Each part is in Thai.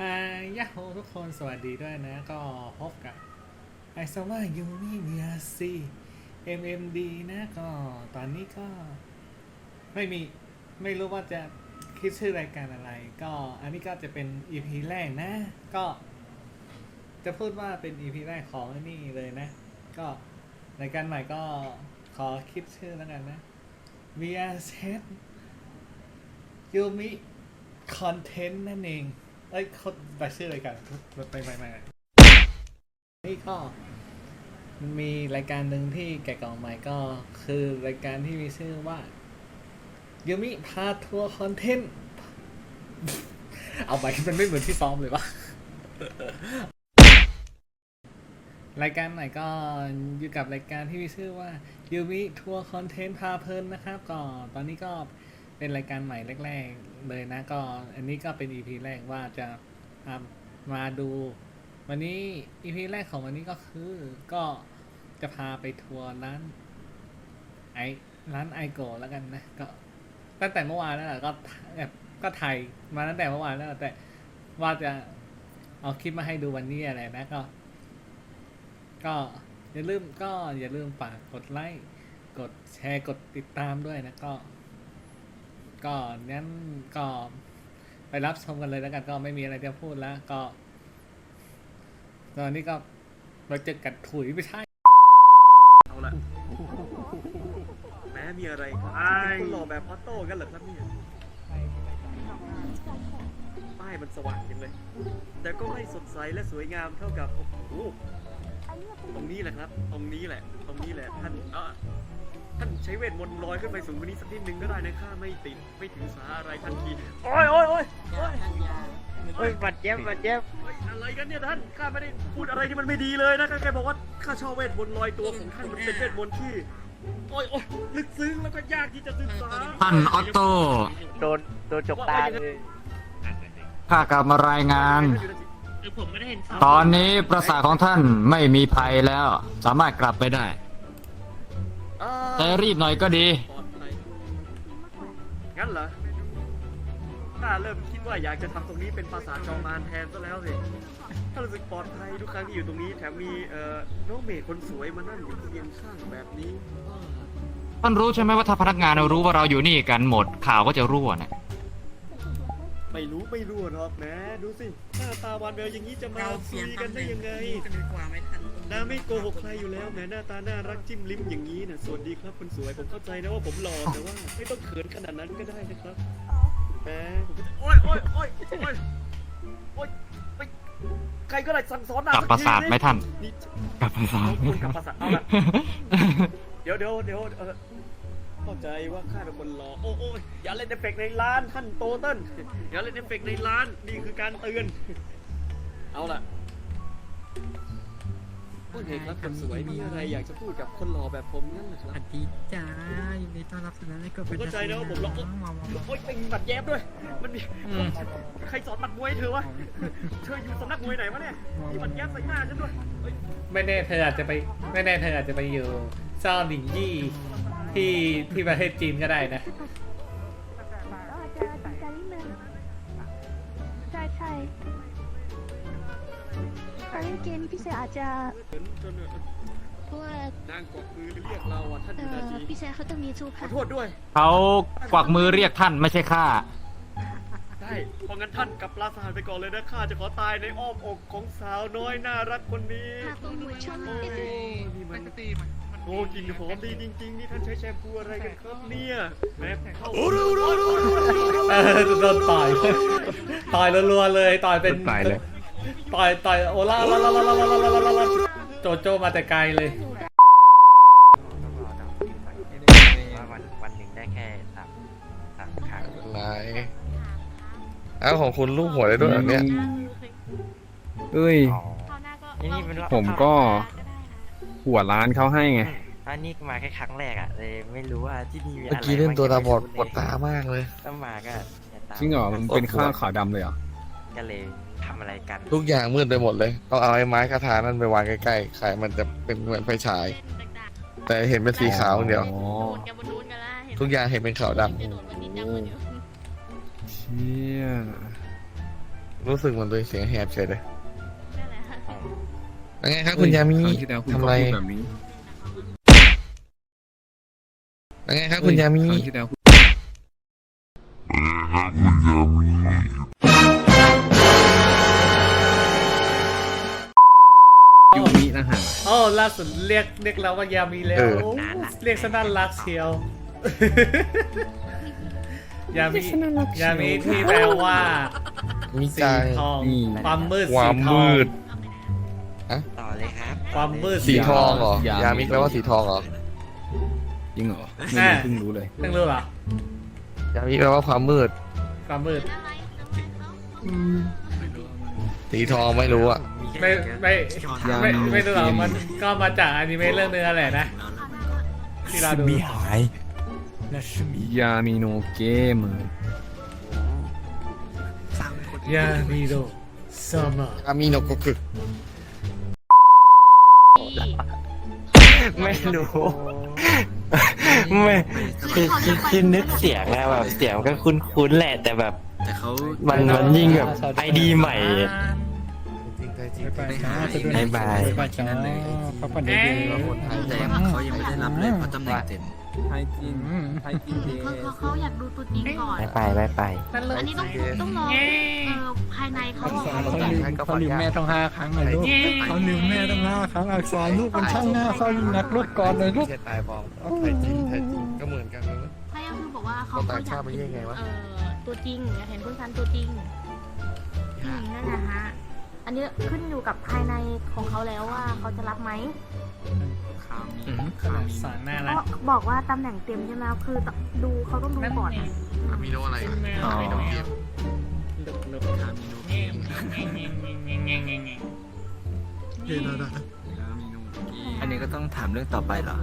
อ่ายาโฮทุกคนสวัสดีด้วยนะ ก็พบกับไอซาว่ายูมิเมียซี MMD นะก็ตอนนี้ก็ไม่มีไม่รู้ว่าจะคิดชื่อรายการอะไร ก็อันนี้ก็จะเป็น EP แรกนะ ก็ จะพูดว่าเป็น EP แรกของอนนี่เลยนะ ก็รายการใหม่ก็ขอคิดชื่อแล้วกันนะ VRZ ยูมิคอนเทนต์นั่นเอง เอ้ยเขาแต่ชื่ออะไรกันไปไปไปนี่ก็มันมีรายการหนึ่งที่แกะกล่องใหม่ก็คือรายการที่มีชื่อว่ายูมิพาทัวร์คอนเทนต์เอาไปมันไม่เหมือนที่ซ้อมเลยวะรายการใหม่ก็อยู่กับรายการที่มีชื่อว่ายูมิทัวร์คอนเทนต์พาเพลินนะครับ ก็ตอนนี้ก็ เป็นรายการใหม่แรก ๆ เลยนะก็อันนี้ก็เป็น EP แรกว่าจะมาดู วันนี้ EP แรกของวันนี้ก็คือก็จะพาไปทัวร์ร้านไอร้านไอโกแล้วกันนะก็ตั้งแต่เมื่อวานแล้วก็แบบก็ถ่ายมาตั้งแต่เมื่อวานแล้วแต่ว่าจะเอาคลิปมาให้ดูวันนี้อะไรนะก็ ก็อย่าลืมก็อย่าลืมฝากกดไลค์กดแชร์กดติดตามด้วยนะก็ ก็นั้นก็ไปรับชมกันเลยแล้วกันก็ไม่มีอะไรจะพูดแล้ว ก็ตอนนี้ก็เราจอกัดถุยไม่ใช่ เอาละแม้มีอะไรครับคุณหล่อแบบออโต้กันเหรอครับเนี่ยป้ายมันสว่างจังเลย แต่ก็ไม่สดใสและสวยงามเท่ากับโอ้โหตรงนี้แหละครับ ตรงนี้แหละ ตรงนี้แหละท่านเออ ท่านใช้เวทมนต์ลอยขึ้นไปสูงกว่านี้สักนิดนึงก็ได้นะข้าไม่ติดไม่ถือสาอะไรทันทีโอ้ยโอ้ยโอ้ยโอ้ยเฮ้ยบัดเจ็บบัดเจ็บเฮ้ยอะไรกันเนี่ยท่านข้าไม่ได้พูดอะไรที่มันไม่ดีเลยนะข้าแค่บอกว่าข้าชอบเวทมนต์ลอยตัวของท่านมันเป็นเวทมนต์ที่โอ้ยโอ้ยลึกซึ้งแล้วก็ยากที่จะศึกษาท่านออโต้โดนโดนจกตาเลยข้ากลับมารายงานคือผมไม่ได้เห็นเขาตอนนี้ประสาทของท่านไม่มีภัยแล้ว สามารถกลับไปได้ อ่าแต่รีบหน่อยก็ดี ปลอดภัยงั้นเหรอข้าเริ่มคิดว่าอยากจะทำตรงนี้เป็นภาษาจอมานแทนซะแล้วสิถ้ารู้สึกปลอดภัยทุกครั้งที่อยู่ตรงนี้แถมมีเอ่อน้องเมย์คนสวยมานั่งอยู่เคียงข้างแบบนี้ว้าท่านรู้ใช่ไหมว่าถ้าพนักงานรู้ว่าเราอยู่นี่กันหมดข่าวก็จะรั่วนะ ไม่รู้ไม่รู้หรอกนะ ดูสิหน้าตาหวานแววอย่างนี้จะมาเราคุเสียงยกันได้ยังไงกันดีกว่าไม่ทันน้าไม่โกหกใครอยู่แล้วแหมหน้าตาน่ารักจิ้มลิ้มอย่างนี้นะสวัสดีครับคนสวยผมเข้าใจนะว่าผมหล่อแต่ว่าไม่ต้องเขินขนาดนั้นก็ได้นะครับแหมผมก็จะโอ๊ยโอ๊ยโอ๊ยโอ๊ยโอ๊ยไปใครก็ได้สั่งสอนหน้ากลับประสาทไหมท่านนี่กลับประสาทคุณกลับประสาทเอาละเดี๋ยวเดี๋ยวเดี๋ยวเออ เข้าใจว่าข้าเป็นคนหล่อโอ้โอ้ยอย่าเล่นเอฟเฟกต์ในร้านท่านโตเติ้ลอย่าเล่นเอฟเฟกต์ในร้าน นี่คือการเตือน เอาล่ะพูดเองครับคนสวยมีอะไรอยากจะพูดกับคนหล่อแบบผมนั่นแหละคสรับ วัสดีจ้ายินดีต้อนรับสู่ร้านไอโกผมเข้าใจนะว่าผมหล่อว้าวว้าวว้าวโอ๊ยเป็นบัตรแย้มด้วย มันมีอืมใครสอนบัตรมวยให้เธอวะ เธออยู่สำนักมวยไหนวะเนี่ยมีบัตรแย้มใส่หน้าฉันด้วยเฮ้ยไม่แน่เธออาจจะไป ไม่แน่เธออาจจะไปอยู่เจ้าหลิงยี่ ที่ที่ประเทศจีนก็ได้นะอาจจะอาจจะนิดนึงใช่ใช่การเล่นเกมพี่เซอาจจะเพราะว่านางกวักมือเรียกเราอะท่านเอยูนาอจีพี่เซเขาจะมีชูขค่ะอโทษด้วย เขากวักมือเรียกท่านไม่ใช่ข้า ได้เพราะงั้นท่านกลับลาสถานไปก่อนเลยนะข้าจะขอตายในอ้อมอกของสาวน้อยน่ารักคนนี้ หาโปรโมชั่นโอ้นิดนึงนี่มันปกติมันมัน โอ้กลิ่นหอมดีจริงๆ นี่ท่านใช้แชมพูอะไรกันครับเนี่ยแม้เข้าเออโดนต่อยต่อยรัวๆเลยต่อยเป็นต่อยเลย ต่อยต่อยโอล่าล่าล่าล่าล่าล่าล่าล่าล่าโจโจมาแต่ไกลเลยว่าวันวันหนึ่งได้แค่สามสามครั้งไรเอ้าของคุณลูกหัวได้ด้วยเหรอเนี่ย เอ้ย อ๋อ นี่นี่เป็นรอบผมก็ หัวร้านเขาให้ไง อันนี้มาแค่ครั้งแรกอะเลยไม่รู้ว่าที่นี่มีอะไรเมื่อกี้เล่นตัวตาบอดปวดตาตามากเลยต้องมาก็อย่าตามจริงเหรอมันเป็นข้าวขาวดำเลยเหรอก็เลยทำอะไรกันทุกอย่างมืดไปหมดเลย ต้องเอาไอ้ไม้คาถานั่นไปวางใกล้ๆขายมันจะเป็นเหมือนไฟฉาย แต่เห็นเป็นสีขาวอย่างเดียว อ๋อทุกอย่างเห็นเป็นขาวดำเชี่ยรู้สึกเหมือนตัวเองเสียงแหบเฉยเลยนั่นแหละยัง ไงครับคุณยามิครั้งที่แล้วคุณทำก็อะไรพูดแบบนี้ยังไงครับคุณยามิครั้งที่แล้วคุณยูมินะฮะโอ้ล่าสุดเรียกเรียกเราว่ายามีแล้วเออโอ้เรียกซะน่ารักเชียว ยามียามีที่แปลว่ามิสีจัง ทอง นี่ ความมืดควาสีมทอมืงดต่อเลย ครับความมืดสีทองเหรอ ยามิ ยามิแปลว่าสีทองเหรอ จริงเหรอไม่รู้เพิ่งรู้เลย เพิ่งรู้เหรอ ยามิแปลว่าความมืด ความมืดอะไรทำไมเขาสีทองไม่รู้อะไม่ไม่ยาไม่มิไม่รู้หรอกเกมมันก็มาจากอนิเมะเรื่องนึงนั่นแหละนะที่เราดูยามิโนเกมยามีโดซัมเมอร์ยามิโนโก กุไม่รู้ ไม่คือคือคือนึกเสียงอะแบบเสียงก็คุ้นๆแหละแต่แบบ แต่เขามันมันยิ่งแบบไอดีใหม่ จริงใจจริงไปจ้าบ๊ายบายไปจ้าพักผ่อนเยอะๆ แต่เขายังไม่ได้รับเลยเพราะตำแหน่งเต็ม ไทยจินไทยจินเดเขาเขาเขาอยากดูตัวจริงก่อน ไม่ไปไม่ไปอันนี้ต้องต้องรอเออภายในเขาบอกว่าเขาลืมเขาลืมแม่ต้องห้าครั้งเลยลูกเขาลืมแม่ตั้งห้าครั้งอักษรลูกมันช่างหน้าเขานักรถก่อนเลยลูกจะตายบอกไทยจริงไทยจริงก็เหมือนกันนะ ใช่ก็คือบอกว่าเขาคนเขาต่างอยาชากติมันเห็ยังไงวะเออตัวจริงอยากเห็นผู้ชันตัวจริงอืมนั่นแหละฮะ อันนี้ขึ้นอยู่กับภายในของเขาแล้วว่าเขาจะรับไหม สอนน่าเพรักราะบอกว่าตำแหน่งเต็มใช่ไหมคือดูเขาต้องดูก่อนอะมีโนอะไรอะมีโนเกมอันนี้ก็ต้องถามเรื่องต่อไปเหรอ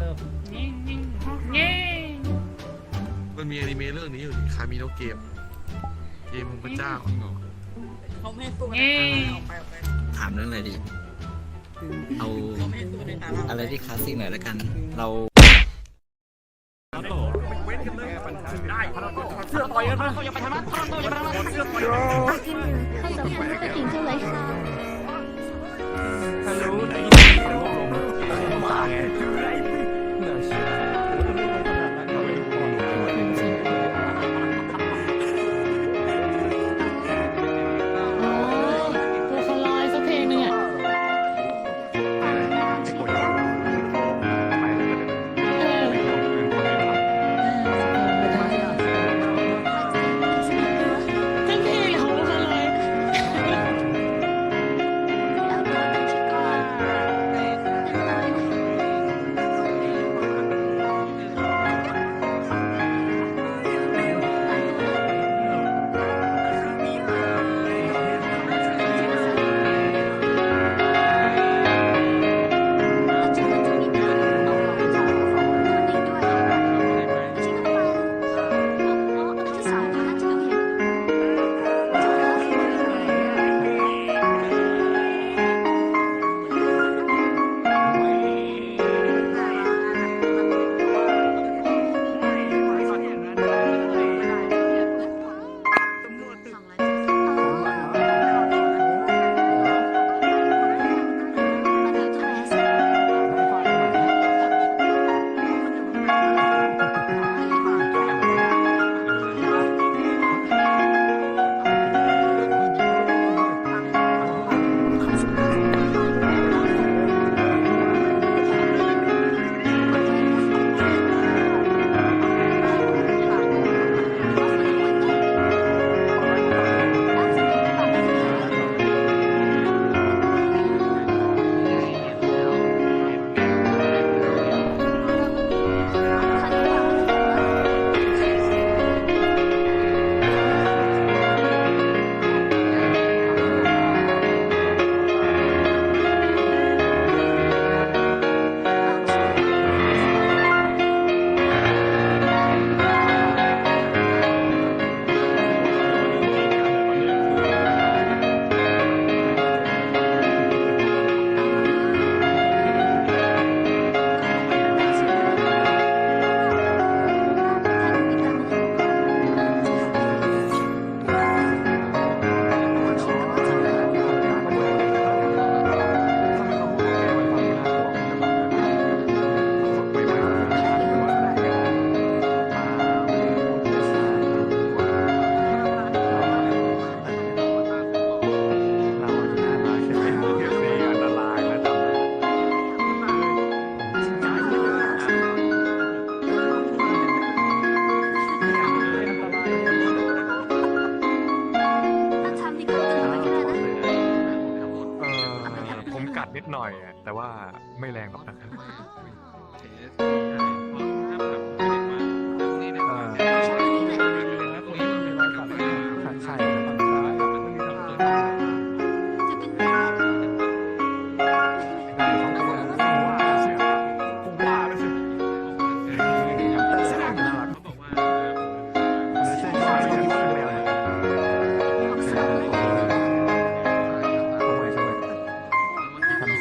มันมีอนิเมะเรื่องนี้อยู่คามิโนเกมเกมของพระเจ้าถามเรื่องอะไรดี เอาอะไรที่คลาสสิกหน่อยแล้วกัน เราให้สัมภาษณ์ตัวจริงใช่ไหม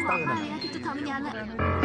แฮมสเตอร์